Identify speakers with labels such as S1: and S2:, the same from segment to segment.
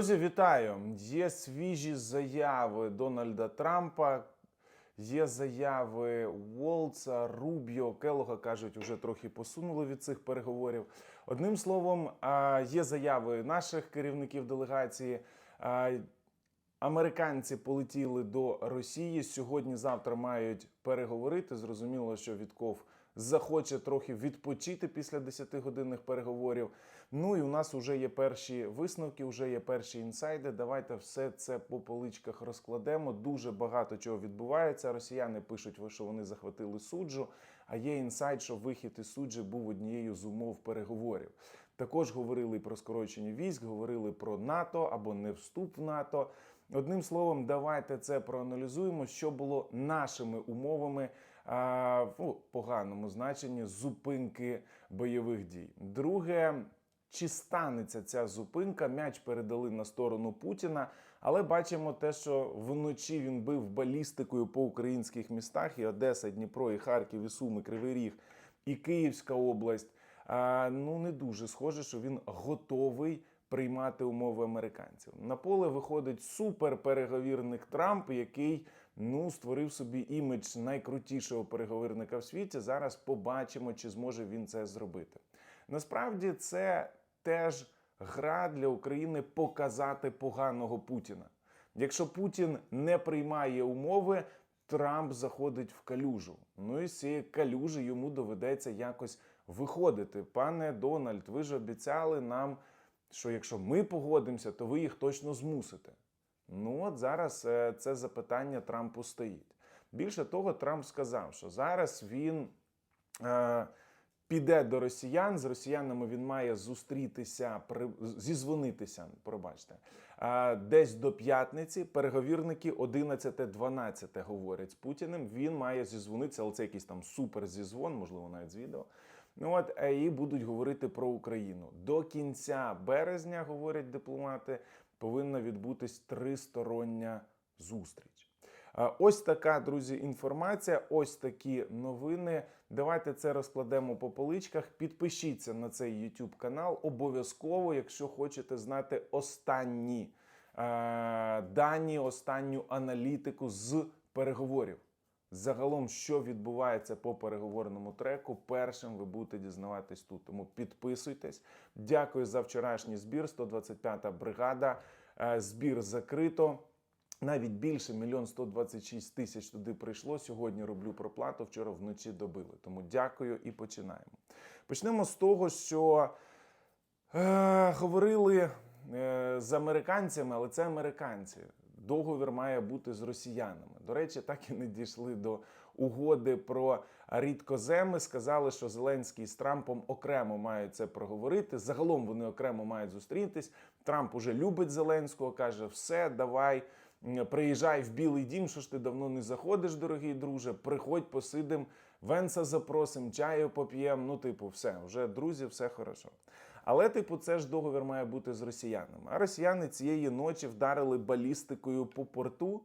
S1: Друзі, вітаю! Є свіжі заяви Дональда Трампа. Є заяви Волца, Рубіо, Келога кажуть, вже трохи посунули від цих переговорів. Одним словом, є заяви наших керівників делегації. Американці полетіли до Росії. Сьогодні-завтра мають переговорити. Зрозуміло, що Вітков захоче трохи відпочити після 10-годинних переговорів. Ну і у нас вже є перші висновки, вже є перші інсайди. Давайте все це по поличках розкладемо. Дуже багато чого відбувається. Росіяни пишуть, що вони захватили суджу. А є інсайд, що вихід із суджі був однією з умов переговорів. Також говорили про скорочення військ, говорили про НАТО або не вступ в НАТО. Одним словом, давайте це проаналізуємо, що було нашими умовами а, в поганому значенні зупинки бойових дій. Друге, чи станеться ця зупинка? М'яч передали на сторону Путіна, але бачимо те, що вночі він бив балістикою по українських містах: і Одеса, Дніпро, і Харків, і Суми, Кривий Ріг, і Київська область. А, ну не дуже схоже, що він готовий приймати умови американців. На поле виходить суперпереговірник Трамп, який ну створив собі імідж найкрутішого переговірника в світі. Зараз побачимо, чи зможе він це зробити. Насправді це теж гра для України показати поганого Путіна. Якщо Путін не приймає умови, Трамп заходить в калюжу. Ну і з цієї калюжі йому доведеться якось виходити. Пане Дональд, ви ж обіцяли нам, що якщо ми погодимося, то ви їх точно змусите. Ну от зараз е, це запитання Трампу стоїть. Більше того, Трамп сказав, що зараз він. Е, піде до росіян. З росіянами він має зустрітися, при- зізвонитися, пробачте, а, десь до п'ятниці. Переговірники 11-12 говорять з Путіним. Він має зізвонитися, але це якийсь там супер зізвон, можливо, навіть з відео. Ну от е, і будуть говорити про Україну. До кінця березня, говорять дипломати, повинна відбутись тристороння зустріч. А, Ось така, друзі, інформація. Ось такі новини. Давайте це розкладемо по поличках. Підпишіться на цей YouTube канал. Обов'язково, якщо хочете знати останні е, дані, останню аналітику з переговорів. Загалом, що відбувається по переговорному треку, першим ви будете дізнаватись тут. Тому підписуйтесь. Дякую за вчорашній збір. 125-та бригада. Е, Збір закрито. Навіть більше мільйон 126 тисяч туди прийшло. Сьогодні роблю проплату. Вчора вночі добили. Тому дякую і починаємо. Почнемо з того, що е, говорили е, з американцями, але це американці. Договір має бути з росіянами. До речі, так і не дійшли до угоди про рідкоземи. Сказали, що Зеленський з Трампом окремо мають це проговорити. Загалом вони окремо мають зустрітись. Трамп уже любить Зеленського, каже: все, давай. Приїжджай в Білий Дім, що ж ти давно не заходиш, дорогий друже. Приходь, посидим, венса запросим, чаю поп'ємо. Ну, типу, все, вже друзі, все хорошо. Але, типу, це ж договір має бути з росіянами. А росіяни цієї ночі вдарили балістикою по порту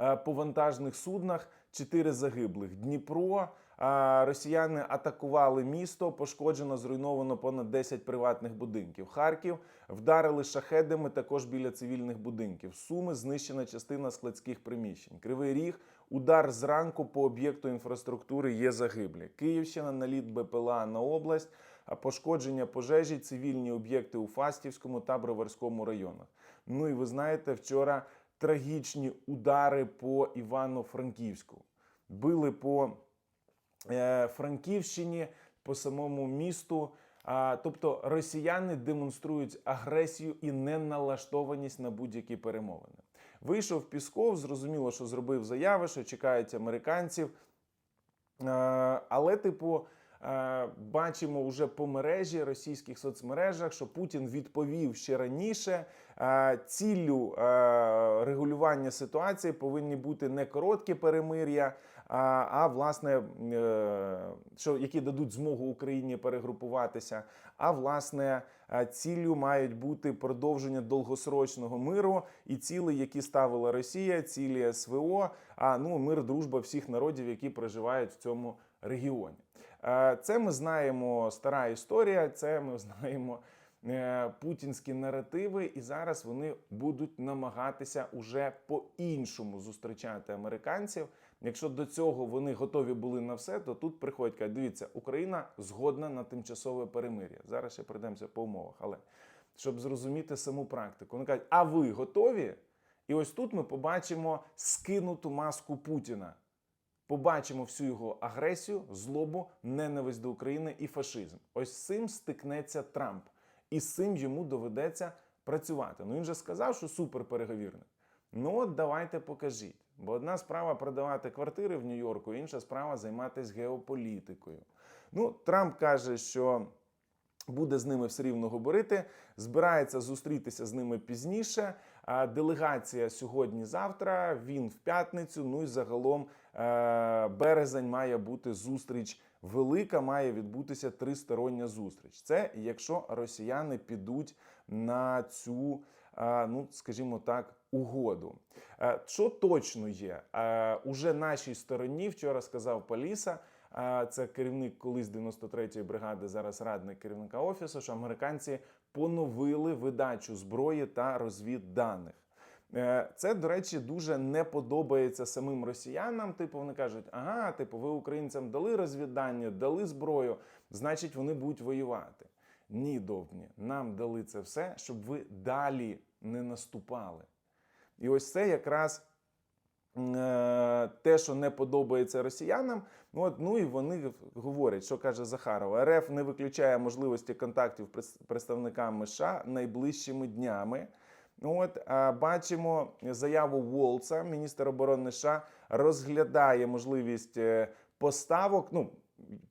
S1: е, по вантажних суднах. Чотири загиблих. Дніпро. Росіяни атакували місто, пошкоджено, зруйновано понад 10 приватних будинків. Харків вдарили шахедами також біля цивільних будинків. Суми знищена частина складських приміщень. Кривий Ріг, удар зранку по об'єкту інфраструктури є загиблі. Київщина, наліт БПЛА на область, а пошкодження пожежі, цивільні об'єкти у Фастівському та Броварському районах. Ну і ви знаєте, вчора трагічні удари по Івано-Франківську. Били по Франківщині, по самому місту. Тобто росіяни демонструють агресію і неналаштованість на будь-які перемовини. Вийшов Пісков, зрозуміло, що зробив заяви, що чекають американців. Е, Але, типу, е, бачимо вже по мережі російських соцмережах, що Путін відповів ще раніше. Е, Ціллю е, регулювання ситуації повинні бути не короткі перемир'я, а, а власне, е, що які дадуть змогу Україні перегрупуватися. А власне, ціллю мають бути продовження довгосрочного миру і цілі, які ставила Росія, цілі СВО. А ну мир, дружба всіх народів, які проживають в цьому регіоні. Це ми знаємо стара історія. Це ми знаємо е, путінські наративи, і зараз вони будуть намагатися уже по-іншому зустрічати американців. Якщо до цього вони готові були на все, то тут приходять кажуть, дивіться, Україна згодна на тимчасове перемир'я. Зараз ще пройдемося по умовах, але щоб зрозуміти саму практику, вони кажуть, а ви готові? І ось тут ми побачимо скинуту маску Путіна. Побачимо всю його агресію, злобу, ненависть до України і фашизм. Ось з цим стикнеться Трамп, і з цим йому доведеться працювати. Ну він же сказав, що суперпереговірник. Ну от давайте покажіть. Бо одна справа продавати квартири в Нью-Йорку, інша справа займатися геополітикою. Ну, Трамп каже, що буде з ними все рівно говорити, збирається зустрітися з ними пізніше. Делегація сьогодні-завтра, він в п'ятницю. Ну і загалом е, березень має бути зустріч велика, має відбутися тристороння зустріч. Це якщо росіяни підуть на цю, е, ну скажімо так, угоду. Е, Що точно є? Е, Уже нашій стороні вчора сказав Паліса. е, Це керівник колись 93-ї бригади, зараз радник керівника офісу. Що американці поновили видачу зброї та розвідданих. Це, до речі, дуже не подобається самим росіянам. Типу, вони кажуть, ага, типу, ви українцям дали розвіддання, дали зброю, значить, вони будуть воювати. Ні, довбні, нам дали це все, щоб ви далі не наступали. І ось це якраз е, те, що не подобається росіянам. Ну, от, ну і вони говорять, що каже Захарова, РФ не виключає можливості контактів з представниками США найближчими днями. Ну, От бачимо заяву Волца, міністр оборони США розглядає можливість е, поставок. Ну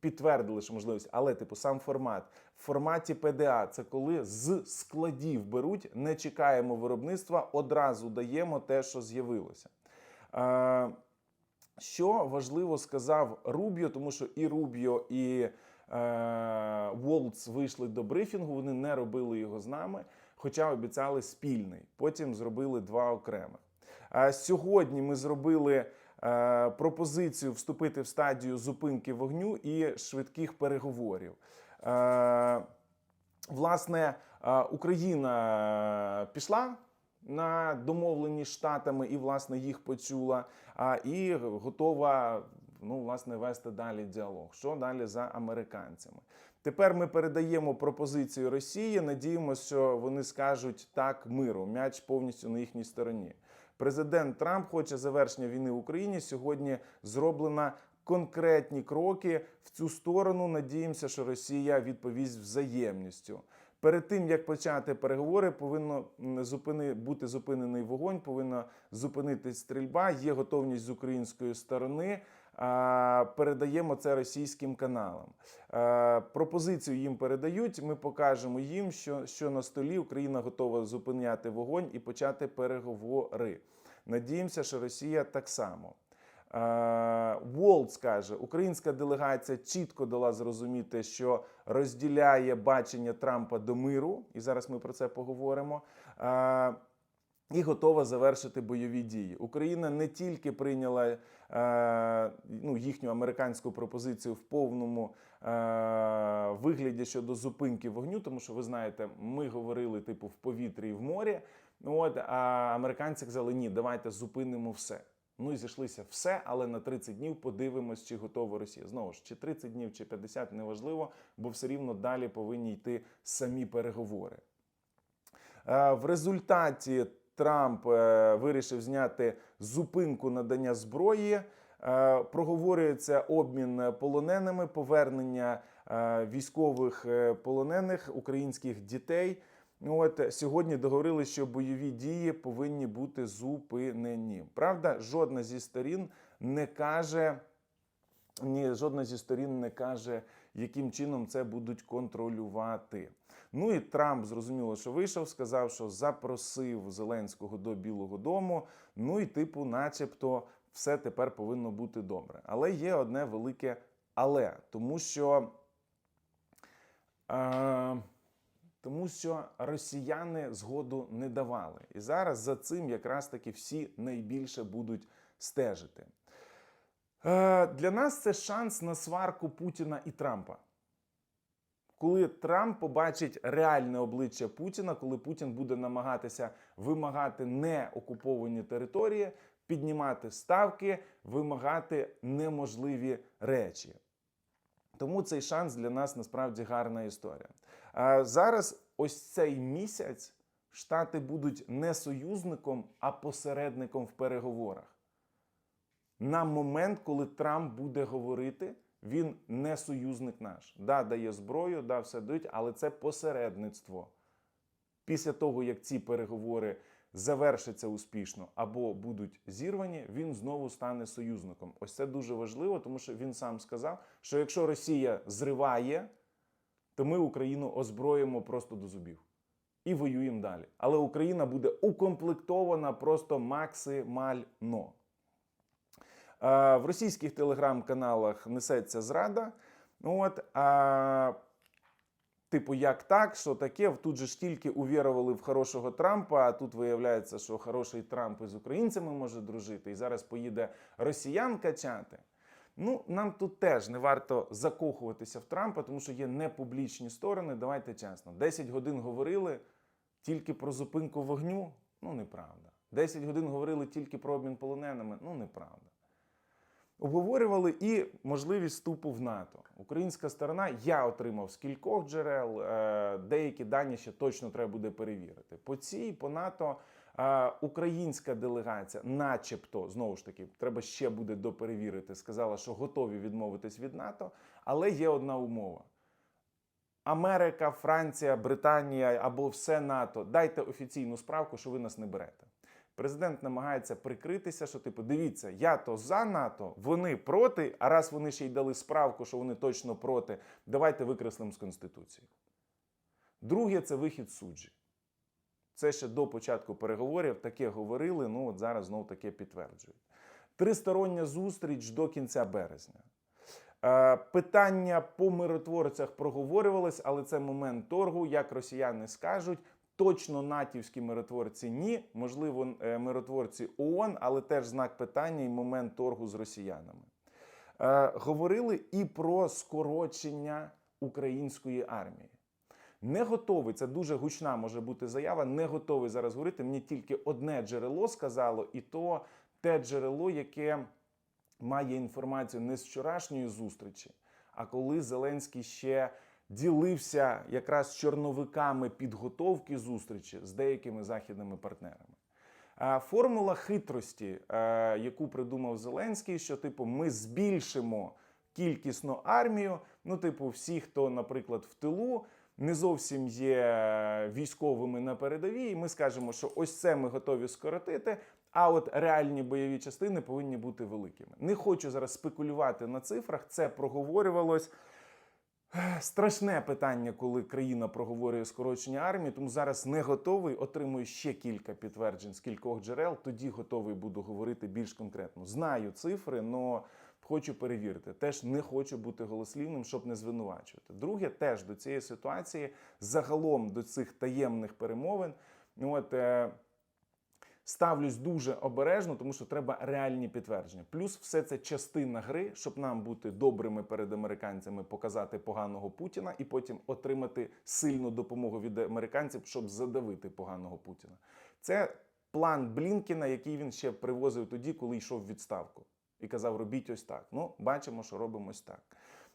S1: підтвердили, що можливість, але типу сам формат в форматі ПДА це коли з складів беруть, не чекаємо виробництва, одразу даємо те, що з'явилося. Що важливо сказав Рубіо, тому що і Рубіо, і е, вийшли до брифінгу, вони не робили його з нами, хоча обіцяли спільний. Потім зробили два окремих. Е, сьогодні ми зробили пропозицію вступити в стадію зупинки вогню і швидких переговорів. Е, власне, е, Україна пішла на домовлені штатами і власне їх почула, і готова ну, власне вести далі діалог. Що далі за американцями? Тепер ми передаємо пропозицію Росії. Надіємося, що вони скажуть так миру. М'яч повністю на їхній стороні. Президент Трамп хоче завершення війни в Україні. Сьогодні зроблена конкретні кроки в цю сторону. Надіємося, що Росія відповість взаємністю. Перед тим як почати переговори, повинно зупини, бути зупинений вогонь, повинна зупинитись стрільба. Є готовність з української сторони. Передаємо це російським каналам. Пропозицію їм передають. Ми покажемо їм, що, що на столі Україна готова зупиняти вогонь і почати переговори. Надіємося, що Росія так само. Волц каже, українська делегація чітко дала зрозуміти, що розділяє бачення Трампа до миру, і зараз ми про це поговоримо. Е, І готова завершити бойові дії. Україна не тільки прийняла е, ну, їхню американську пропозицію в повному е, вигляді щодо зупинки вогню, тому що ви знаєте, ми говорили типу в повітрі і в морі. От а американці казали, ні, давайте зупинимо все. Ну і зійшлися все, але на 30 днів подивимось, чи готова Росія. Знову ж, чи 30 днів, чи 50, неважливо, бо все рівно далі повинні йти самі переговори. Е, В результаті Трамп е, вирішив зняти зупинку надання зброї. Е, Проговорюється обмін полоненими, повернення військових полонених українських дітей. Ну, От сьогодні договорилися, що бойові дії повинні бути зупинені. Правда, жодна зі сторін не каже, ні, жодна зі сторін не каже, яким чином це будуть контролювати. Ну і Трамп зрозуміло, що вийшов, сказав, що запросив Зеленського до Білого Дому. Ну і, типу, начебто, все тепер повинно бути добре. Але є одне велике але, тому що. Е- тому що росіяни згоду не давали. І зараз за цим якраз таки всі найбільше будуть стежити. Е, Для нас це шанс на сварку Путіна і Трампа. коли Трамп побачить реальне обличчя Путіна, коли Путін буде намагатися вимагати не окуповані території, піднімати ставки, вимагати неможливі речі. Тому цей шанс для нас насправді гарна історія. Зараз, ось цей місяць, Штати будуть не союзником, а посередником в переговорах. На момент, коли Трамп буде говорити, він не союзник наш. Да, дає зброю, да, все дають, але це посередництво. Після того, як ці переговори завершаться успішно або будуть зірвані, він знову стане союзником. Ось це дуже важливо, тому що він сам сказав, що якщо Росія зриває, то ми Україну озброїмо просто до зубів і воюємо далі. Але Україна буде укомплектована просто максимально. Е, В російських телеграм-каналах несеться зрада. От, а, типу, як так, що таке? Тут же ж тільки увірували в хорошого Трампа, а тут виявляється, що хороший Трамп із українцями може дружити, і зараз поїде росіян качати. Ну, нам тут теж не варто закохуватися в Трампа, тому що є непублічні сторони. Давайте чесно. 10 годин говорили тільки про зупинку вогню. Ну, неправда. 10 годин говорили тільки про обмін полоненими. Ну, неправда. Обговорювали і можливість вступу в НАТО. Українська сторона я отримав з кількох джерел. е, Деякі дані ще точно треба буде перевірити. По цій, по НАТО, українська делегація, начебто, знову ж таки, треба ще буде доперевірити. Сказала, що готові відмовитись від НАТО, але є одна умова. Америка, Франція, Британія або все НАТО, дайте офіційну справку, що ви нас не берете. Президент намагається прикритися, що типу, дивіться, я то за НАТО, вони проти. А раз вони ще й дали справку, що вони точно проти, давайте викреслимо з Конституції. Друге це вихід суджі. Це ще до початку переговорів таке говорили. Ну от зараз знов таке підтверджують. Тристороння зустріч до кінця березня. Е, Питання по миротворцях проговорювалось, але це момент торгу, як росіяни скажуть. Точно натівські миротворці ні, можливо, е, миротворці ООН, але теж знак питання і момент торгу з росіянами. Е, говорили і про скорочення української армії. Не готовий, це дуже гучна може бути заява. Не готовий зараз говорити. Мені тільки одне джерело сказало, і то те джерело, яке має інформацію не з вчорашньої зустрічі, а коли Зеленський ще ділився якраз чорновиками підготовки зустрічі з деякими західними партнерами. Формула хитрості, е, яку придумав Зеленський, що типу ми збільшимо кількісно армію. Ну, типу, всі, хто, наприклад, в тилу, не зовсім є військовими на передовій. і Ми скажемо, що ось це ми готові скоротити. А от реальні бойові частини повинні бути великими. Не хочу зараз спекулювати на цифрах. Це проговорювалось. Страшне питання, коли країна проговорює скорочення армії, тому зараз не готовий. Отримую ще кілька підтверджень з кількох джерел. Тоді готовий буду говорити більш конкретно. Знаю цифри, але хочу перевірити. Теж не хочу бути голослівним, щоб не звинувачувати. Друге, теж до цієї ситуації, загалом до цих таємних перемовин. ну, От, е, ставлюсь дуже обережно, тому що треба реальні підтвердження. Плюс все це частина гри, щоб нам бути добрими перед американцями, показати поганого Путіна і потім отримати сильну допомогу від американців, щоб задавити поганого Путіна. Це план Блінкіна, який він ще привозив тоді, коли йшов в відставку. І казав, робіть ось так. Ну, бачимо, що робимо ось так.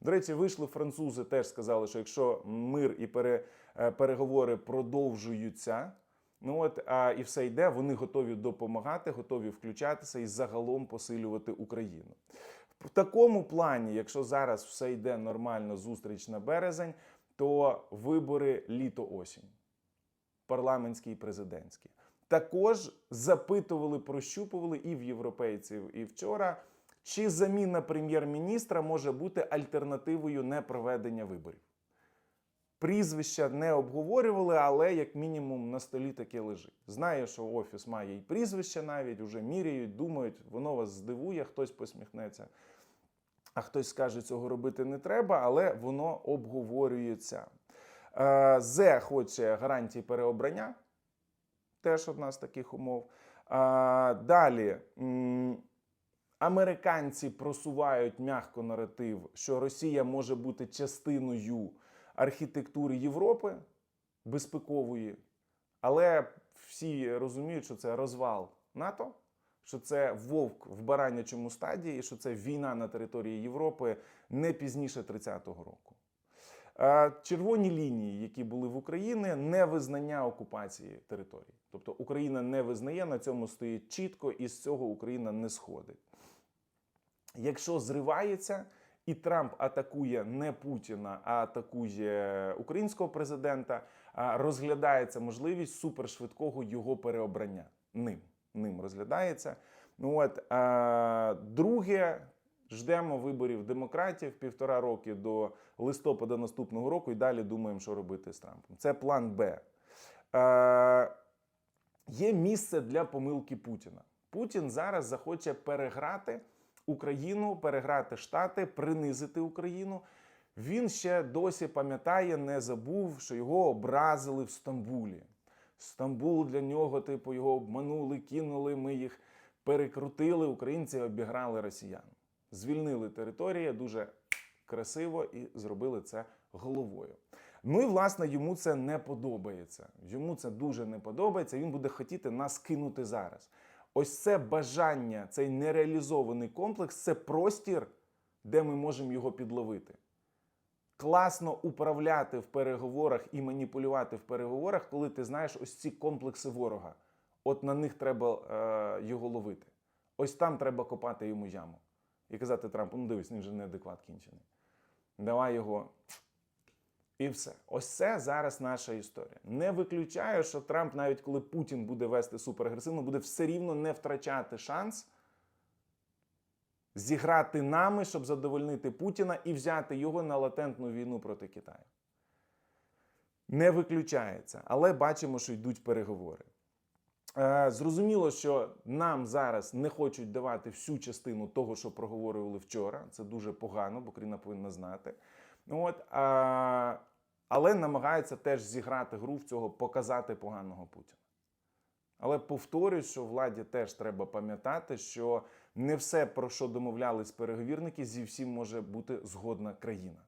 S1: До речі, вийшли французи, теж сказали, що якщо мир і пере, е, переговори продовжуються, ну от а, і все йде, вони готові допомагати, готові включатися і загалом посилювати Україну. В такому плані, якщо зараз все йде нормально, зустріч на березень, то вибори літо-осінь, парламентські і президентські. Також запитували, прощупували і в європейців, і вчора, чи заміна прем'єр-міністра може бути альтернативою непроведення виборів. Прізвища не обговорювали, але як мінімум на столі таке лежить. Знаю, що офіс має і прізвище навіть, уже міряють, думають, воно вас здивує, хтось посміхнеться, а хтось скаже, цього робити не треба, але воно обговорюється. Е, Зе хоче гарантії переобрання теж одна з таких умов. А, Далі американці просувають м'яко наратив, що Росія може бути частиною архітектури Європи безпекової, але всі розуміють, що це розвал НАТО, що це вовк в баранячому стадії, що це війна на території Європи не пізніше 30-го року. Е, Червоні лінії, які були в Україні, не визнання окупації території. Тобто Україна не визнає, на цьому стоїть чітко, і з цього Україна не сходить. Якщо зривається, і Трамп атакує не Путіна, а атакує українського президента, розглядається можливість супершвидкого його переобрання. Ним ним розглядається. Ну от а, друге, ждемо виборів демократів півтора роки до листопада наступного року, і далі думаємо, що робити з Трампом. Це план Б. Е, є місце для помилки Путіна. Путін зараз захоче переграти Україну, переграти Штати, принизити Україну. Він ще досі пам'ятає, не забув, що його образили в Стамбулі. Стамбул для нього, типу, його обманули, кинули, ми їх перекрутили. Українці обіграли росіян. Звільнили території дуже красиво і зробили це головою. Ну і власне йому це не подобається. Йому це дуже не подобається. Він буде хотіти нас кинути зараз. Ось це бажання, цей нереалізований комплекс це простір, де ми можемо його підловити. Класно управляти в переговорах і маніпулювати в переговорах, коли ти знаєш ось ці комплекси ворога. От на них треба е, його ловити. Ось там треба копати йому яму. І казати Трампу: ну дивись, він вже неадекват кінчений. Давай його. І все. Ось це зараз наша історія. Не виключаю, що Трамп, навіть коли Путін буде вести суперагресивно, буде все рівно не втрачати шанс зіграти нами, щоб задовольнити Путіна і взяти його на латентну війну проти Китаю. Не виключається, але бачимо, що йдуть переговори. Е, Зрозуміло, що нам зараз не хочуть давати всю частину того, що проговорювали вчора. Це дуже погано, бо Україна повинна знати. От, а, але намагаються теж зіграти гру в цього показати поганого Путіна. Але повторюсь, що владі теж треба пам'ятати, що не все, про що домовлялись переговірники, зі всім може бути згодна країна.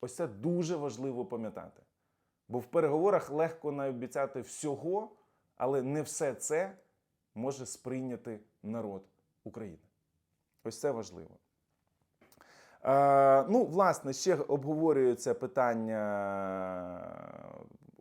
S1: Ось це дуже важливо пам'ятати. Бо в переговорах легко наобіцяти всього, але не все це може сприйняти народ України. Ось це важливо. Е, ну, власне, ще обговорюється питання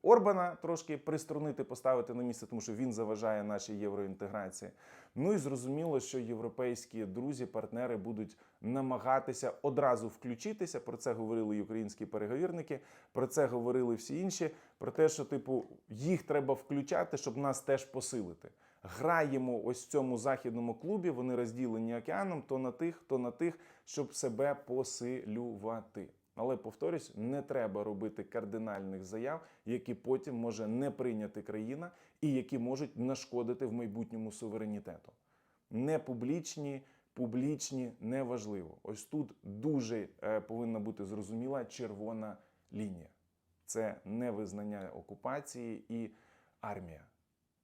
S1: Орбана трошки приструнити, поставити на місце, тому що він заважає нашій євроінтеграції. Ну і зрозуміло, що європейські друзі, партнери будуть намагатися одразу включитися. Про це говорили і українські переговірники, про це говорили всі інші. Про те, що типу їх треба включати, щоб нас теж посилити. Граємо ось в цьому західному клубі. Вони розділені океаном, то на тих, то на тих, щоб себе посилювати. Але повторюсь, не треба робити кардинальних заяв, які потім може не прийняти країна і які можуть нашкодити в майбутньому суверенітету. Не публічні, публічні неважливо. Ось тут дуже е, повинна бути зрозуміла червона лінія. Це невизнання окупації і армія.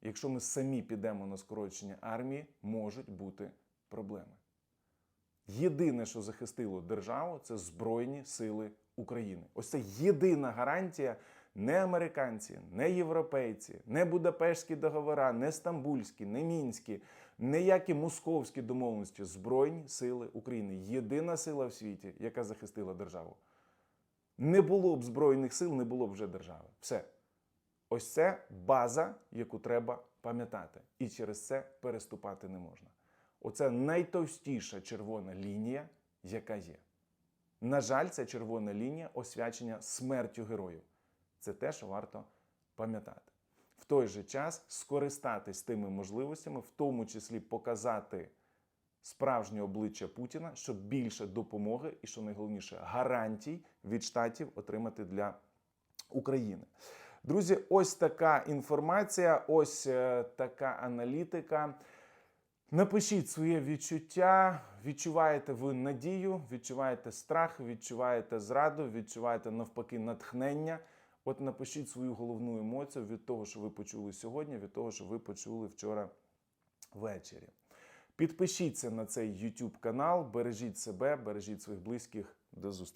S1: Якщо ми самі підемо на скорочення армії, можуть бути проблеми. Єдине, що захистило державу, це Збройні Сили України. Ось це єдина гарантія. Не американці, не європейці, не Будапештські договори, не стамбульські, не мінські, ніякі московські домовленості. Збройні сили України. Єдина сила в світі, яка захистила державу. Не було б збройних сил, не було б вже держави. Все. Ось це база, яку треба пам'ятати. І через це переступати не можна. Оце найтовстіша червона лінія, яка є. На жаль, ця червона лінія освячення смертю героїв. Це те, що варто пам'ятати. В той же час скористатись тими можливостями, в тому числі показати справжнє обличчя Путіна, щоб більше допомоги і, що найголовніше, гарантій від штатів отримати для України. Друзі, ось така інформація, ось е, така аналітика. Напишіть своє відчуття. Відчуваєте ви надію, відчуваєте страх, відчуваєте зраду, відчуваєте навпаки натхнення. От напишіть свою головну емоцію від того, що ви почули сьогодні, від того, що ви почули вчора ввечері. Підпишіться на цей YouTube канал, бережіть себе, бережіть своїх близьких. До зустрічі.